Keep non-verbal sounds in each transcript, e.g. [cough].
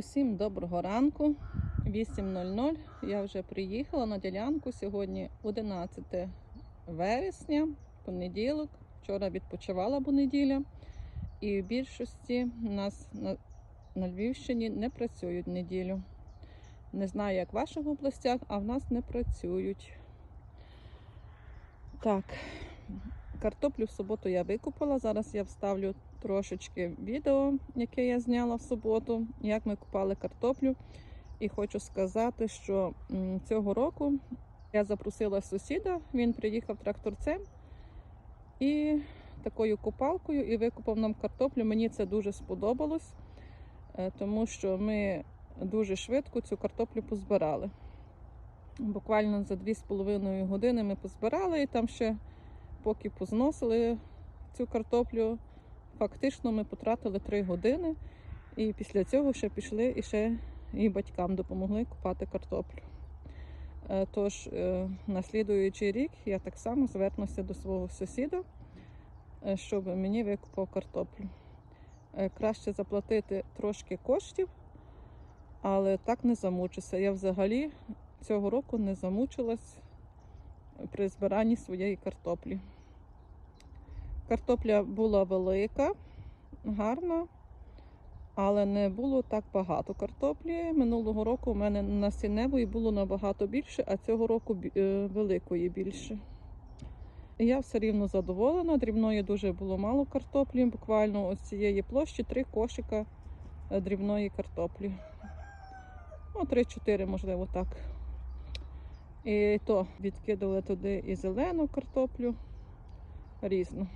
Усім доброго ранку. 8.00. Я вже приїхала на ділянку. Сьогодні 11 вересня, понеділок. Вчора відпочивала, бо неділя. І в більшості нас на, на Львівщині не працюють неділю. Не знаю, як в ваших областях, а в нас не працюють. Так, картоплю в суботу я викупила. Зараз я вставлю трошечки відео, яке я зняла в суботу, як ми купали картоплю. І хочу сказати, що цього року я запросила сусіда, він приїхав тракторцем і такою купалкою і викупав нам картоплю. Мені це дуже сподобалось, е, тому що ми дуже швидко цю картоплю позбирали. Буквально за 2,5 години ми позбирали і там ще, поки позносили цю картоплю, фактично ми потратили 3 години. І після цього ще пішли і ще і батькам допомогли купати картоплю. Е, Тож, е, на слідуючий рік я так само звернуся до свого сусіда, е, щоб мені викупав картоплю. Краще заплатити трошки коштів, але так не замучуся. Я взагалі цього року не замучилась при збиранні своєї картоплі. Картопля була велика, гарна, але не було так багато картоплі. Минулого року у мене насінневої було набагато більше, а цього року е, великої більше. Я все рівно задоволена. Дрібної дуже було мало картоплі. Буквально ось цієї площі три кошика е, дрібної картоплі. Ну, 3-4, можливо, так. І то відкидали туди і зелену картоплю різну.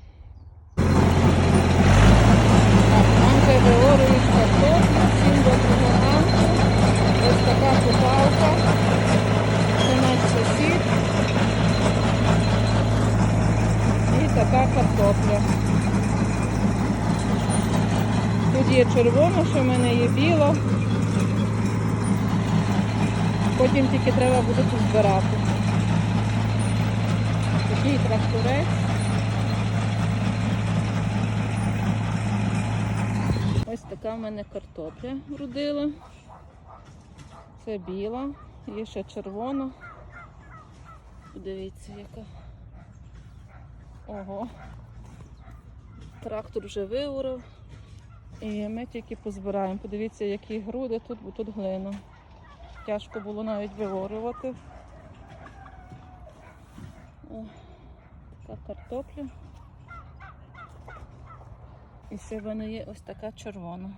Так, нам вже виорюють картоплю. Всім доброго ранку. Ось така купалка. Це наш сусід. І така картопля. Тут є червона, що в мене є біла. Потім тільки треба буде тут збирати. Такий тракторець. Ось така в мене картопля вродила. Це біла, є ще червона. Подивіться, яка. Ого. Трактор вже виорав. І ми тільки позбираємо. Подивіться, які груди тут, бо тут глина. Тяжко було навіть виорювати. О, така картопля. І ще в є ось така червона.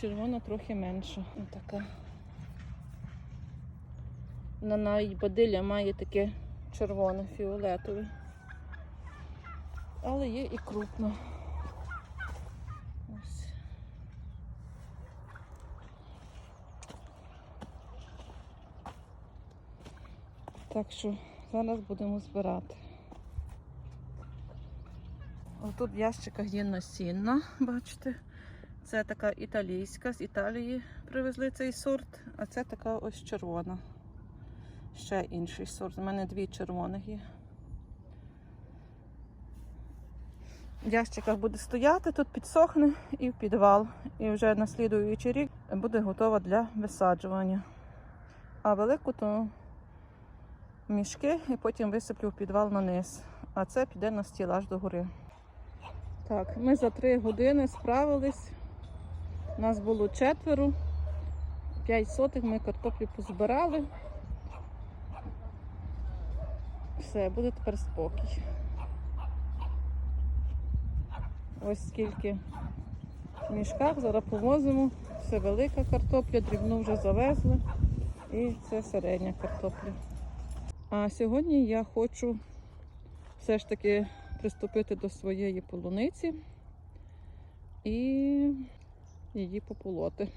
Червона трохи менша. Ось така. Вона навіть бадилля має таке червоне, фіолетове. Але є і крупна. Ось. Так що зараз будемо збирати. Тут в ящиках є насінна, бачите. Це така італійська, з Італії привезли цей сорт, а це така ось червона. Ще інший сорт. У мене дві червоних є. В ящиках буде стояти, тут підсохне і в підвал. І вже на слідуючий рік буде готова для висаджування. А велику то мішки і потім висиплю в підвал на низ. А це піде на стілаж до гори. Так, ми за три години справились. Нас було четверо. П'ять сотих ми картоплі позбирали. Все, буде тепер спокій. Ось скільки в мішках, зараз повозимо. Це велика картопля, дрібну вже завезли. І це середня картопля. А сьогодні я хочу все ж таки приступити до своєї полуниці і її пополоти.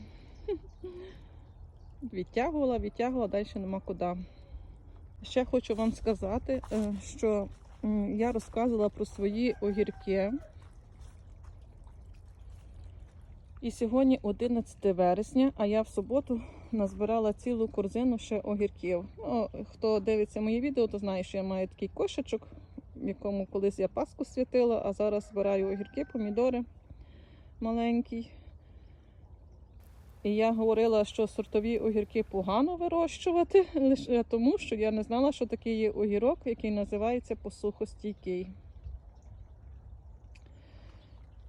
Відтягувала, відтягувала, далі нема куди. Ще хочу вам сказати, е, що я розказувала про свої огірки. І сьогодні 11 вересня, а я в суботу назбирала цілу корзину ще огірків. Ну, хто дивиться мої відео, то знає, що я маю такий кошечок, в якому колись я паску святила, а зараз збираю огірки, помідори. маленький. І я говорила, що сортові огірки погано вирощувати, [laughs] лише тому, що я не знала, що такий є огірок, який називається посухостійкий.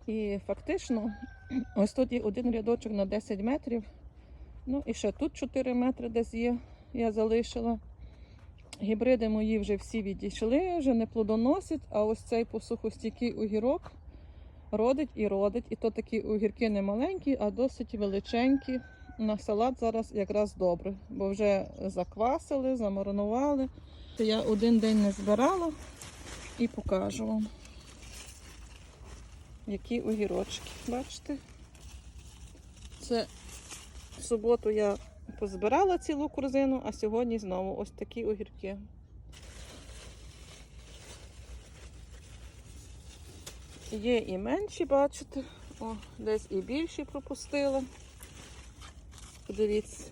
І фактично, [clears throat] ось тут є один рядочок на 10 метрів. Ну і ще тут 4 метри десь є, я залишила. Гібриди мої вже всі відійшли, вже не плодоносять, а ось цей посухостійкий огірок родить і родить. І то такі огірки не маленькі, а досить величенькі. На салат зараз якраз добре, бо вже заквасили, замаринували. Я один день не збирала і покажу вам, які огірочки. Бачите? Це в суботу я позбирала цілу корзину, а сьогодні знову ось такі огірки. Є і менші, бачите. О, десь і більші пропустила. Подивіться.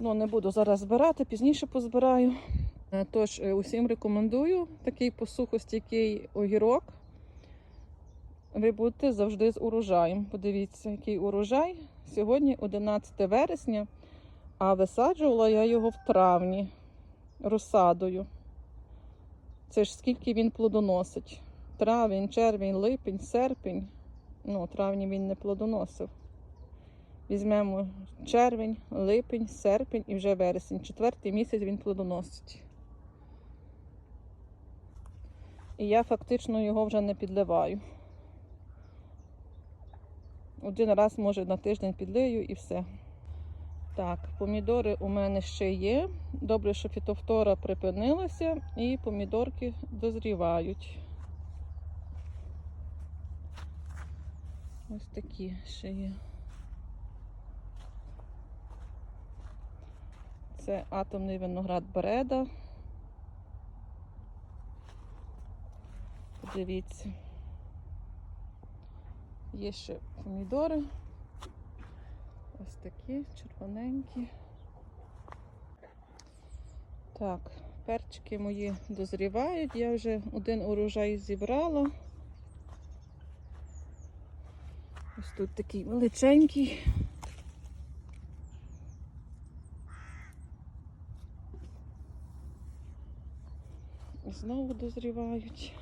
Ну, не буду зараз збирати, пізніше позбираю. Е, Тож, е, усім рекомендую такий посухостійкий огірок. Ви будете завжди з урожаєм. Подивіться, який урожай. Сьогодні 11 вересня, а висаджувала я його в травні розсадою. Це ж скільки він плодоносить. Травень, червень, липень, серпень. Ну, травні він не плодоносив. Візьмемо червень, липень, серпень і вже вересень. Четвертий місяць він плодоносить. І я фактично його вже не підливаю. Один раз, може, на тиждень підлию і все. Так, помідори у мене ще є. Добре, що фітофтора припинилася і помідорки дозрівають. Ось такі ще є. Це атомний виноград Бреда. Подивіться. Є ще помідори. Ось такі червоненькі. Так, перчики мої дозрівають. Я вже один урожай зібрала. Ось тут такий величенький. Знову дозрівають.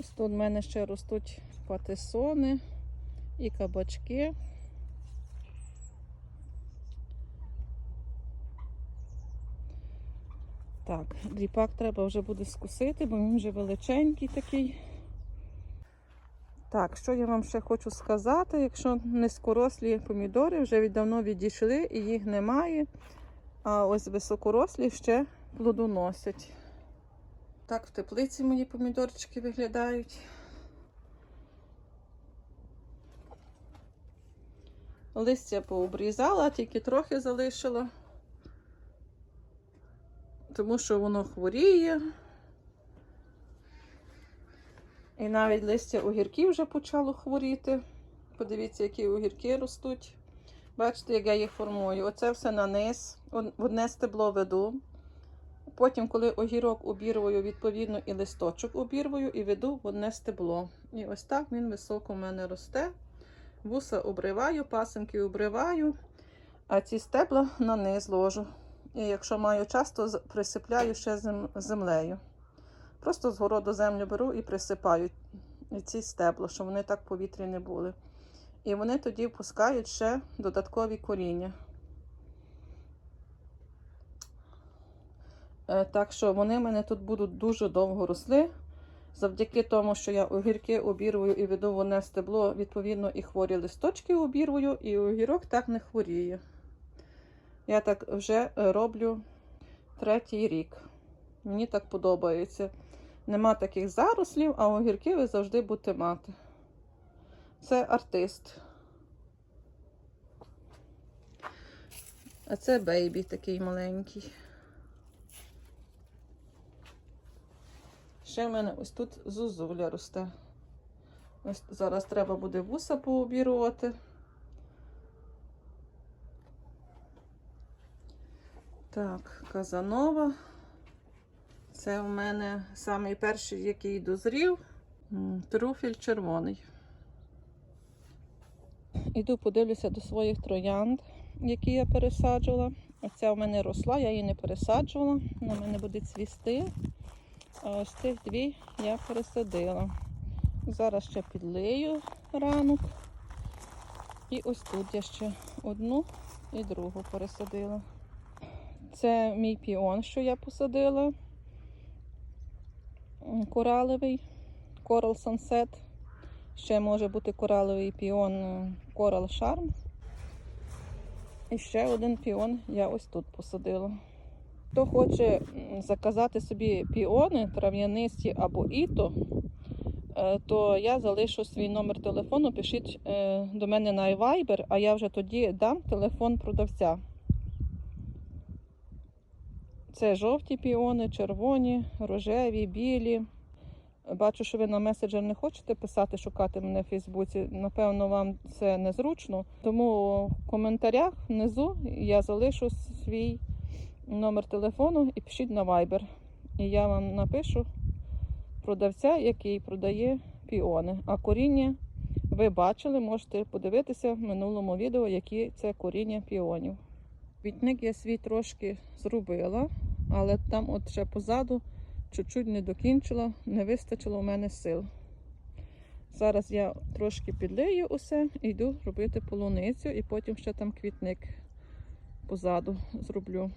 Ось тут в мене ще ростуть патисони і кабачки. Так, дріпак треба вже буде скусити, бо він вже величенький такий. Так, що я вам ще хочу сказати, якщо низькорослі помідори вже віддавно відійшли і їх немає, а ось високорослі ще плодоносять. Так, в теплиці мої помідорчики виглядають. Листя пообрізала, тільки трохи залишила, тому що воно хворіє. І навіть листя огірків вже почало хворіти. Подивіться, які огірки ростуть. Бачите, як я їх формую. Оце все на низ, одне стебло веду. Потім, коли огірок обірваю, відповідно, і листочок обірваю і веду в одне стебло. І ось так він високо в мене росте. Вуса обриваю, пасинки обриваю, а ці стебла на низ ложу. І якщо маю час, то присипляю ще землею. Просто з городу землю беру і присипаю ці стебла, щоб вони так повітрі не були. І вони тоді впускають ще додаткові коріння. Так що вони в мене тут будуть дуже довго росли. Завдяки тому, що я огірки обірвую і веду в одне стебло, відповідно, і хворі листочки обірвую, і огірок так не хворіє. Я так вже е, роблю третій рік. Мені так подобається. Нема таких зарослів, а огірки ви завжди будете мати. Це артист. А це бейбі такий маленький. Ще в мене ось тут зозуля росте. Ось Зараз треба буде вуса пообірувати. Так, казанова. Це в мене самий перший, який дозрів, труфіль червоний. Іду подивлюся до своїх троянд, які я пересаджувала. Оця в мене росла, я її не пересаджувала, вона в мене буде цвісти. Ось цих дві я пересадила. Зараз ще підлию ранок. І ось тут я ще одну і другу пересадила. Це мій піон, що я посадила. Коралевий Coral Sunset. Ще може бути кораловий піон е, Coral Charm. І ще один піон я ось тут посадила. Хто хоче заказати собі піони трав'янисті або іто, е, то я залишу свій номер телефону. Пишіть е, до мене на iViber, а я вже тоді дам телефон продавця. Це жовті піони, червоні, рожеві, білі. Бачу, що ви на меседжер не хочете писати, шукати мене в Фейсбуці. Напевно, вам це незручно. Тому в коментарях внизу я залишу свій номер телефону і пишіть на Viber. І я вам напишу продавця, який продає піони. А коріння ви бачили, можете подивитися в минулому відео, які це коріння піонів. Квітник я свій трошки зробила, але там от ще позаду чуть-чуть не докінчила, не вистачило у мене сил. Зараз я трошки підлию усе і йду робити полуницю, і потім ще там квітник позаду зроблю.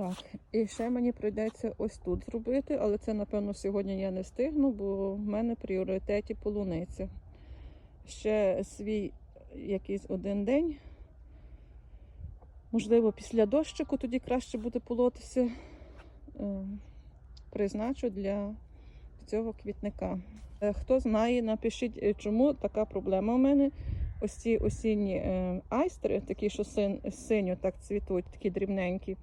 Так, і ще мені прийдеться ось тут зробити, але це, напевно, сьогодні я не встигну, бо в мене в пріоритеті полуниця. Ще свій якийсь один день. Можливо, після дощику тоді краще буде полотися. е, Призначу для цього квітника. Е, Хто знає, напишіть, е, чому така проблема у мене. Ось ці осінні айстри, такі, що син, синьо так цвітуть, такі дрібненькі.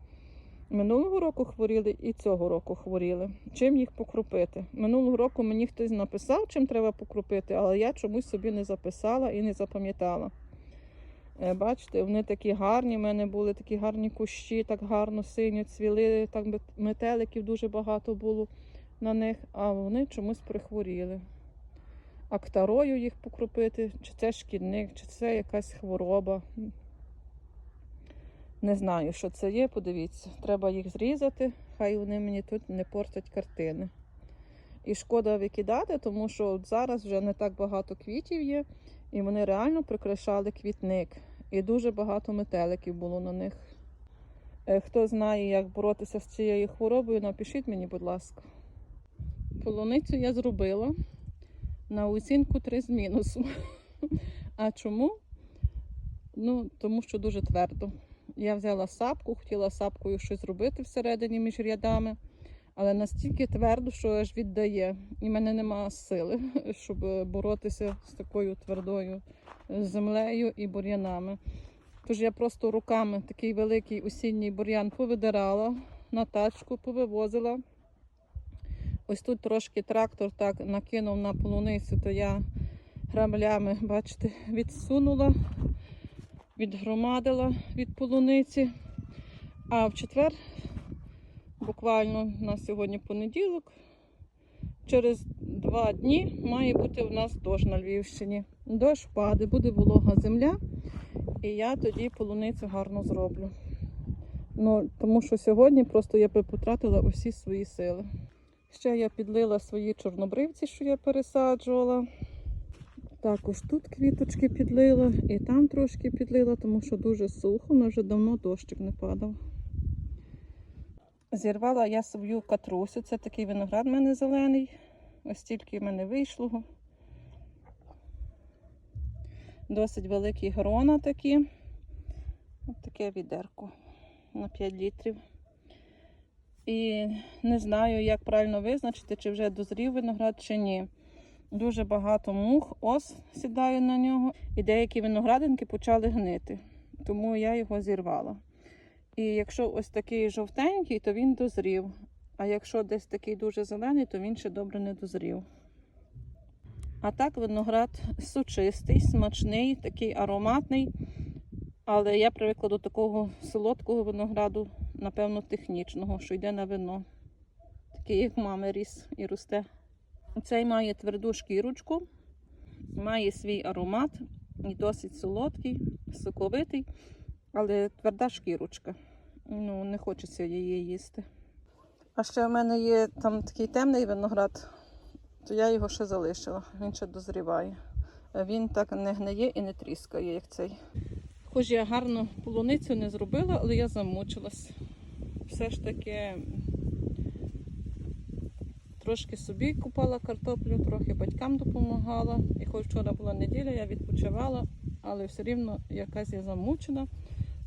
Минулого року хворіли і цього року хворіли. Чим їх покропити? Минулого року мені хтось написав, чим треба покропити, але я чомусь собі не записала і не запам'ятала. Е, Бачите, вони такі гарні, в мене були такі гарні кущі, так гарно синьо цвіли, так мет- метеликів дуже багато було на них, а вони чомусь прихворіли. Актарою їх покропити, чи це шкідник, чи це якась хвороба. Не знаю, що це є, подивіться. Треба їх зрізати, хай вони мені тут не портять картини. І шкода викидати, тому що зараз вже не так багато квітів є, і вони реально прикрашали квітник. І дуже багато метеликів було на них. Е, Хто знає, як боротися з цією хворобою, напишіть мені, будь ласка. Полуницю я зробила на оцінку 3 з мінусом. [laughs] А чому? Ну, тому що дуже твердо. Я взяла сапку, хотіла сапкою щось зробити всередині між рядами, але настільки твердо, що аж віддає. І в мене нема сили, [laughs] щоб боротися з такою твердою землею і бур'янами. Тож я просто руками такий великий осінній бур'ян повидирала на тачку, повивозила. Ось тут трошки трактор так накинув на полуницю, то я граблями, бачите, відсунула відгромадила від полуниці. А в четвер, буквально у нас сьогодні понеділок, через два дні має бути у нас дощ на Львівщині. Дощ впаде, буде волога земля, і я тоді полуницю гарно зроблю. Ну, тому що сьогодні просто я би потратила усі свої сили. Ще я підлила свої чорнобривці, що я пересаджувала. Також тут квіточки підлила і там трошки підлила, тому що дуже сухо, але вже давно дощик не падав. Зірвала я свою катрусю. Це такий виноград в мене зелений. Ось тільки в мене вийшло. Досить великі грона такі. Ось таке відерко на 5 літрів. І не знаю, як правильно визначити, чи вже дозрів виноград, чи ні. Дуже багато мух, ос сідає на нього, і деякі виноградинки почали гнити, тому я його зірвала. І якщо ось такий жовтенький, то він дозрів. А якщо десь такий дуже зелений, то він ще добре не дозрів. А так виноград сучистий, смачний, такий ароматний. Але я привикла до такого солодкого винограду, напевно, технічного, що йде на вино. Такий, як мами ріс і росте. Цей має тверду шкірочку, має свій аромат і досить солодкий, соковитий, але тверда шкірочка. Ну, не хочеться її їсти. А ще в мене є там такий темний виноград, то я його ще залишила. Він ще дозріває. Він так не гниє і не тріскає, як цей. Хоч я гарно полуницю не зробила, але я замучилась. Все ж таки трошки собі купала картоплю, трохи батькам допомагала. І хоч вчора була неділя, я відпочивала, але все рівно якась я замучена.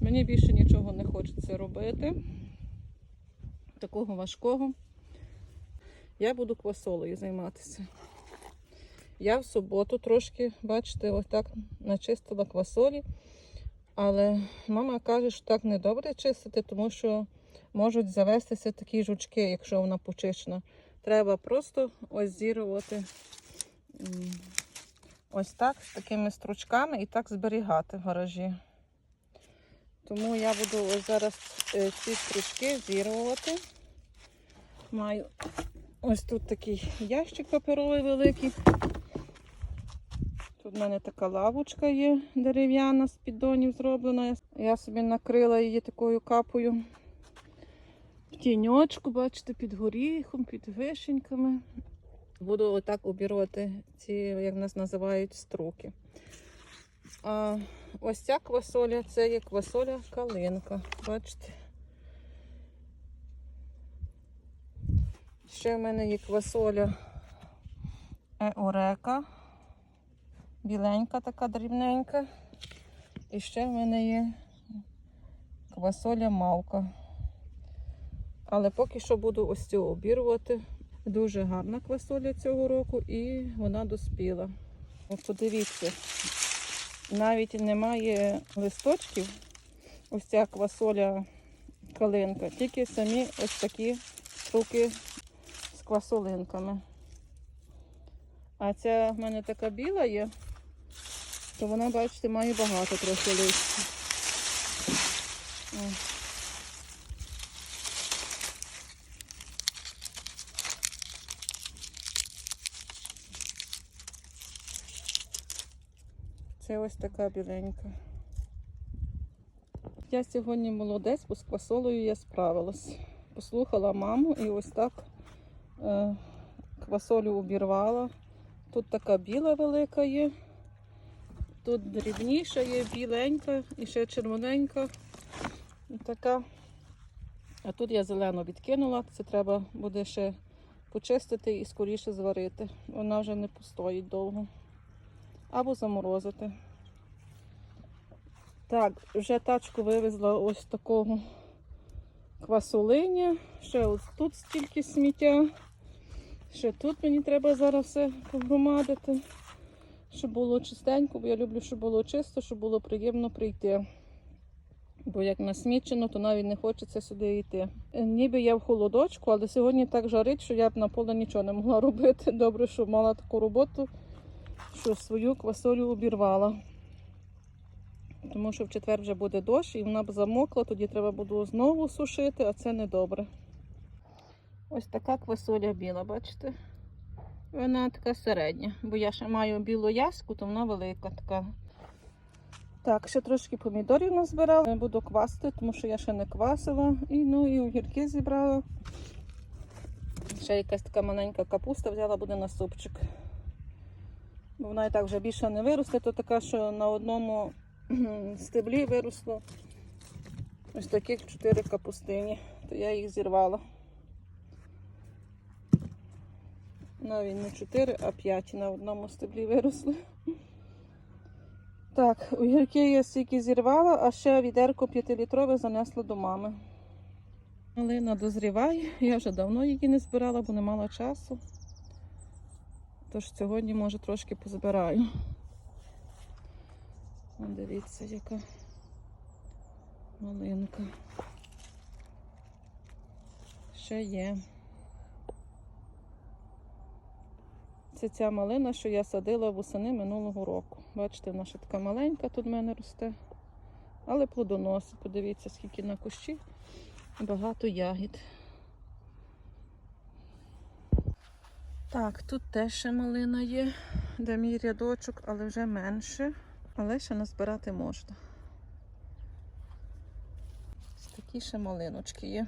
Мені більше нічого не хочеться робити. Такого важкого. Я буду квасолею займатися. Я в суботу трошки, бачите, отак начистила квасолі. Але мама каже, що так не добре чистити, тому що можуть завестися такі жучки, якщо вона почищена. Треба просто ось ось так, з такими стручками і так зберігати в гаражі. Тому я буду ось зараз е, ці стручки зірвувати. Маю ось тут такий ящик паперовий великий. Тут в мене така лавочка є дерев'яна з піддонів зроблена. Я собі накрила її такою капою. Тіньочку, бачите, під горіхом, під вишеньками. Буду отак обірвати ці, як нас називають, строки. А ось ця квасоля це є квасоля калинка. Бачите? Ще в мене є квасоля еорека. Біленька така дрібненька. І ще в мене є квасоля мавка. Але поки що буду ось цю обірвати. Дуже гарна квасоля цього року і вона доспіла. От подивіться, навіть немає листочків. Ось ця квасоля калинка, тільки самі ось такі штуки з квасолинками. А ця в мене така біла є, то вона, бачите, має багато трохи листя. Це ось така біленька. Я сьогодні молодець, бо з квасолою я справилась. Послухала маму і ось так е, квасолю обірвала. Тут така біла велика є, тут дрібніша є, біленька і ще червоненька. І така. А тут я зелену відкинула, це треба буде ще почистити і скоріше зварити. Вона вже не постоїть довго. Або заморозити. Так, вже тачку вивезла ось такого квасолиня. Ще ось тут стільки сміття. Ще тут мені треба зараз все погромадити, щоб було чистенько, бо я люблю, щоб було чисто, щоб було приємно прийти. Бо як насмічено, то навіть не хочеться сюди йти. Е, Ніби я в холодочку, але сьогодні так жарить, що я б на поле нічого не могла [laughs] робити. Добре, що мала таку роботу, що свою квасолю обірвала. Тому що в четвер вже буде дощ і вона б замокла, тоді треба буде знову сушити, а це не добре. Ось така квасоля біла, бачите? Вона така середня, бо я ще маю білу яску, то вона велика така. Так, ще трошки помідорів назбирала. Буду квасити, тому що я ще не квасила. І ну і огірки зібрала. Ще якась така маленька капуста взяла буде на супчик. Бо вона і так вже більше не виросте, то така, що на одному стеблі виросло ось таких чотири капустині, то я їх зірвала. Навіть не 4, а 5 на одному стеблі виросли. Так, огірки я стільки зірвала, а ще відерко 5-літрове занесла до мами. Малина дозріває, я вже давно її не збирала, бо не мала часу. Тож сьогодні, може, трошки позбираю. О, дивіться, яка малинка. Ще є. Це ця малина, що я садила восени минулого року. Бачите, вона ще така маленька тут в мене росте. Але плодоносить. Подивіться, скільки на кущі багато ягід. Так, тут теж ще малина є, де мій рядочок, але вже менше. Але ще назбирати можна. Ось такі ще малиночки є.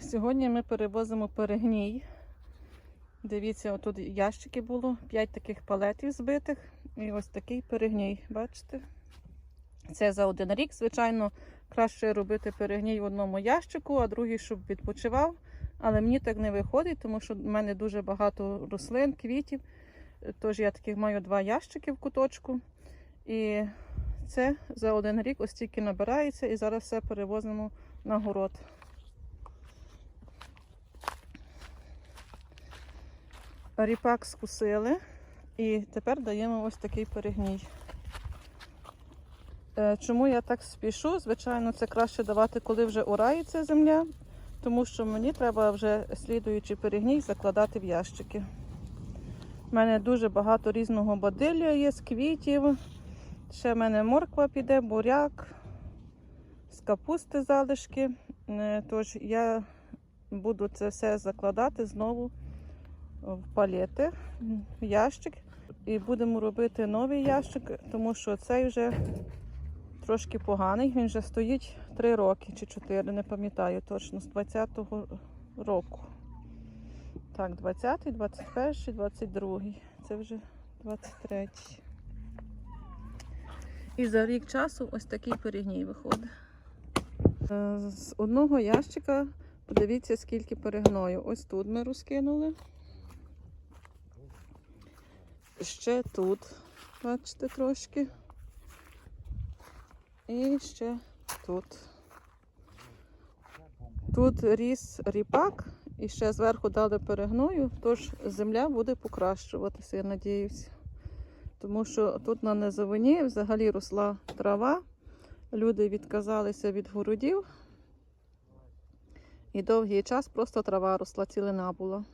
Сьогодні ми перевозимо перегній. Дивіться, отут ящики було, 5 таких палетів збитих. І ось такий перегній, бачите? Це за один рік. Звичайно, краще робити перегній в одному ящику, а другий, щоб відпочивав. Але мені так не виходить, тому що в мене дуже багато рослин, квітів. Тож я таких маю два ящики в куточку. І це за один рік ось тільки набирається і зараз все перевозимо на город. Ріпак скусили і тепер даємо ось такий перегній. Е, Чому я так спішу? Звичайно, це краще давати, коли вже урається земля, тому що мені треба вже слідуючий перегній закладати в ящики. У мене дуже багато різного бадилля є з квітів. Ще в мене морква піде, буряк, з капусти залишки. Е, Тож я буду це все закладати знову в палети, в ящик. І будемо робити новий ящик, тому що цей вже трошки поганий. Він вже стоїть 3 роки чи 4, не пам'ятаю точно, з 20-го року. Так, 20-й, 21-й, 22-й. Це вже 23-й. І за рік часу ось такий перегній виходить. Е, З одного ящика подивіться, скільки перегною. Ось тут ми розкинули. Ще тут, бачите, трошки. І ще тут. Тут ріс ріпак і ще зверху дали перегною, тож земля буде покращуватися, я надіюся. Тому що тут на низовині взагалі росла трава. Люди відказалися від городів. І довгий час просто трава росла, цілина була.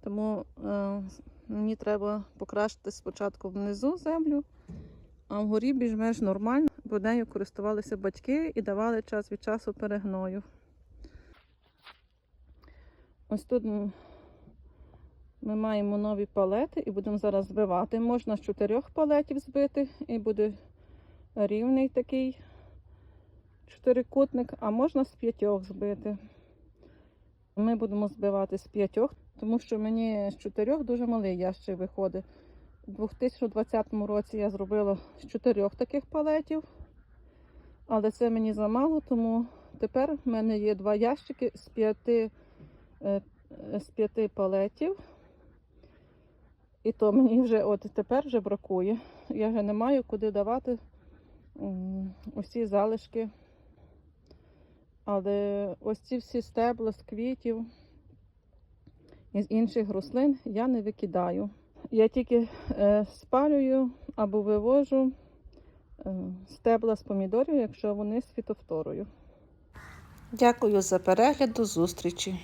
Тому е, мені треба покращити спочатку внизу землю, а вгорі більш-менш нормально, бо нею користувалися батьки і давали час від часу перегною. Ось тут ми маємо нові палети і будемо зараз збивати. Можна з чотирьох палетів збити і буде рівний такий чотирикутник, а можна з п'ятьох збити. Ми будемо збивати з п'ятьох, тому що мені з чотирьох дуже малий ящик виходить. У 2020 році я зробила з чотирьох таких палетів, але це мені замало, тому тепер в мене є два ящики з п'яти е, з п'яти палетів. І то мені вже от тепер вже бракує. Я вже не маю куди давати усі залишки. Але ось ці всі стебла з квітів і з інших рослин я не викидаю. Я тільки е, спалюю або вивожу е, стебла з помідорів, якщо вони з фітофторою. Дякую за перегляд. До зустрічі!